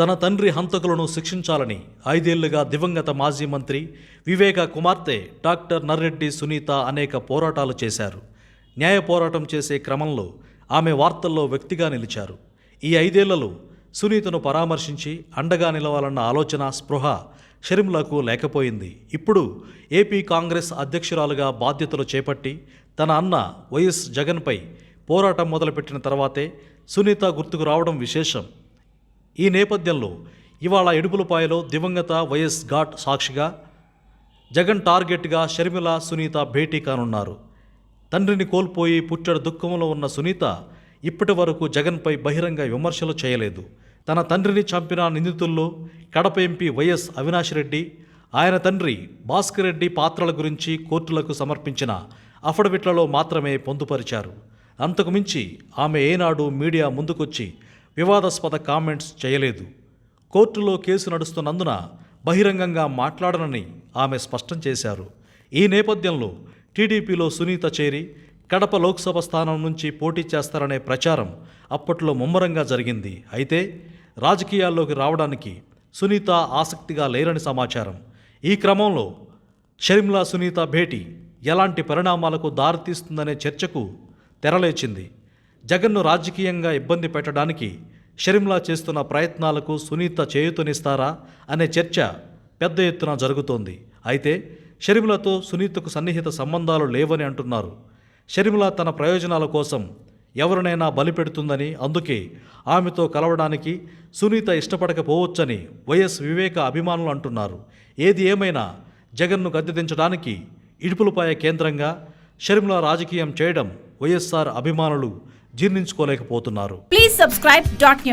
తన తండ్రి హంతకులను శిక్షించాలని ఐదేళ్ళుగా దివంగత మాజీ మంత్రి వివేక కుమార్తె డాక్టర్ నర్రెడ్డి సునీత అనేక పోరాటాలు చేశారు. న్యాయ పోరాటం చేసే క్రమంలో ఆమె వార్తల్లో వ్యక్తిగా నిలిచారు. ఈ ఐదేళ్ళలో సునీతను పరామర్శించి అండగా నిలవాలన్న ఆలోచన స్పృహ షర్మిలకు లేకపోయింది. ఇప్పుడు ఏపీ కాంగ్రెస్ అధ్యక్షురాలుగా బాధ్యతలు చేపట్టి తన అన్న వైఎస్ జగన్పై పోరాటం మొదలుపెట్టిన తర్వాతే సునీత గుర్తుకు రావడం విశేషం. ఈ నేపథ్యంలో ఇవాళ ఎడుపులపాయలో దివంగత వైఎస్ ఘాట్ సాక్షిగా జగన్ టార్గెట్గా షర్మిల సునీత భేటీ కానున్నారు. తండ్రిని కోల్పోయి పుట్టడు దుఃఖంలో ఉన్న సునీత ఇప్పటి వరకు జగన్పై బహిరంగ విమర్శలు చేయలేదు. తన తండ్రిని చంపిన నిందితుల్లో Kadapa MP Y S Avinash Reddy ఆయన తండ్రి భాస్కర్ రెడ్డి పాత్రల గురించి కోర్టులకు సమర్పించిన అఫిడవిట్లలో మాత్రమే పొందుపరిచారు. అంతకుమించి ఆమె ఏనాడు మీడియా ముందుకొచ్చి వివాదాస్పద కామెంట్స్ చేయలేదు. కోర్టులో కేసు నడుస్తున్నందున బహిరంగంగా మాట్లాడనని ఆమె స్పష్టం చేశారు. ఈ నేపథ్యంలో టీడీపీలో సునీత చేరి కడప లోక్సభ స్థానం నుంచి పోటీ చేస్తారనే ప్రచారం అప్పట్లో ముమ్మరంగా జరిగింది. అయితే రాజకీయాల్లోకి రావడానికి సునీత ఆసక్తిగా లేరని సమాచారం. ఈ క్రమంలో షర్మిలా సునీత భేటీ ఎలాంటి పరిణామాలకు దారితీస్తుందనే చర్చకు తెరలేచింది. జగన్ను రాజకీయంగా ఇబ్బంది పెట్టడానికి షర్మిలా చేస్తున్న ప్రయత్నాలకు సునీత చేయూతనిస్తారా అనే చర్చ పెద్ద ఎత్తున జరుగుతోంది. అయితే షర్మిలతో సునీతకు సన్నిహిత సంబంధాలు లేవని అంటున్నారు. షర్మిల తన ప్రయోజనాల కోసం ఎవరినైనా బలిపెడుతుందని అందుకే ఆమెతో కలవడానికి సునీత ఇష్టపడకపోవచ్చని వైఎస్ వివేక అభిమానులు అంటున్నారు. ఏది ఏమైనా జగన్ను గద్దెదించడానికి ఇడుపులపాయ కేంద్రంగా షర్మిల రాజకీయం చేయడం వైఎస్ఆర్ అభిమానులు జీర్ణించుకోలేకపోతున్నారు. Please subscribe dot